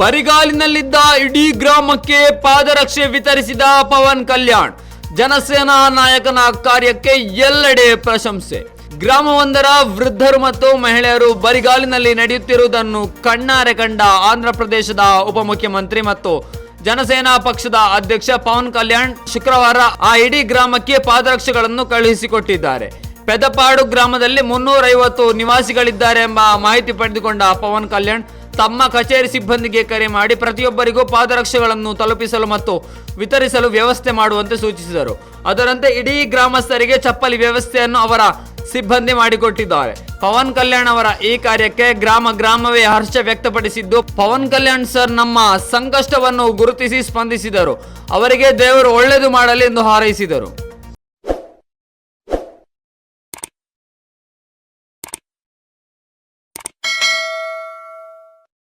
ಬರಿಗಾಲಿನಲ್ಲಿದ್ದ ಇಡೀ ಗ್ರಾಮಕ್ಕೆ ಪಾದರಕ್ಷೆ ವಿತರಿಸಿದ ಪವನ್ ಕಲ್ಯಾಣ್. ಜನಸೇನಾ ನಾಯಕನ ಕಾರ್ಯಕ್ಕೆ ಎಲ್ಲೆಡೆ ಪ್ರಶಂಸೆ. ಗ್ರಾಮವೊಂದರ ವೃದ್ಧರು ಮತ್ತು ಮಹಿಳೆಯರು ಬರಿಗಾಲಿನಲ್ಲಿ ನಡೆಯುತ್ತಿರುವುದನ್ನು ಕಣ್ಣಾರೆ ಕಂಡ ಆಂಧ್ರ ಪ್ರದೇಶದ ಉಪಮುಖ್ಯಮಂತ್ರಿ ಮತ್ತು ಜನಸೇನಾ ಪಕ್ಷದ ಅಧ್ಯಕ್ಷ ಪವನ್ ಕಲ್ಯಾಣ್ ಶುಕ್ರವಾರ ಆ ಇಡೀ ಗ್ರಾಮಕ್ಕೆ ಪಾದರಕ್ಷೆಗಳನ್ನು ಕಳುಹಿಸಿಕೊಟ್ಟಿದ್ದಾರೆ. ಪೆದಪಾಡು ಗ್ರಾಮದಲ್ಲಿ ಮುನ್ನೂರೈವತ್ತು ನಿವಾಸಿಗಳಿದ್ದಾರೆ ಎಂಬ ಮಾಹಿತಿ ಪಡೆದುಕೊಂಡ ಪವನ್ ಕಲ್ಯಾಣ್ ತಮ್ಮ ಕಚೇರಿ ಸಿಬ್ಬಂದಿಗೆ ಕರೆ ಮಾಡಿ ಪ್ರತಿಯೊಬ್ಬರಿಗೂ ಪಾದರಕ್ಷೆಗಳನ್ನು ತಲುಪಿಸಲು ಮತ್ತು ವಿತರಿಸಲು ವ್ಯವಸ್ಥೆ ಮಾಡುವಂತೆ ಸೂಚಿಸಿದರು. ಅದರಂತೆ ಇಡೀ ಗ್ರಾಮಸ್ಥರಿಗೆ ಚಪ್ಪಲಿ ವ್ಯವಸ್ಥೆಯನ್ನು ಅವರ ಸಿಬ್ಬಂದಿ ಮಾಡಿಕೊಟ್ಟಿದ್ದಾರೆ. ಪವನ್ ಕಲ್ಯಾಣ್ ಅವರ ಈ ಕಾರ್ಯಕ್ಕೆ ಗ್ರಾಮ ಗ್ರಾಮವೇ ಹರ್ಷ ವ್ಯಕ್ತಪಡಿಸಿದ್ದು, ಪವನ್ ಕಲ್ಯಾಣ್ ಸರ್ ನಮ್ಮ ಸಂಕಷ್ಟವನ್ನು ಗುರುತಿಸಿ ಸ್ಪಂದಿಸಿದರು. ಅವರಿಗೆ ದೇವರು ಒಳ್ಳೆಯದು ಮಾಡಲಿ ಎಂದು ಹಾರೈಸಿದರು.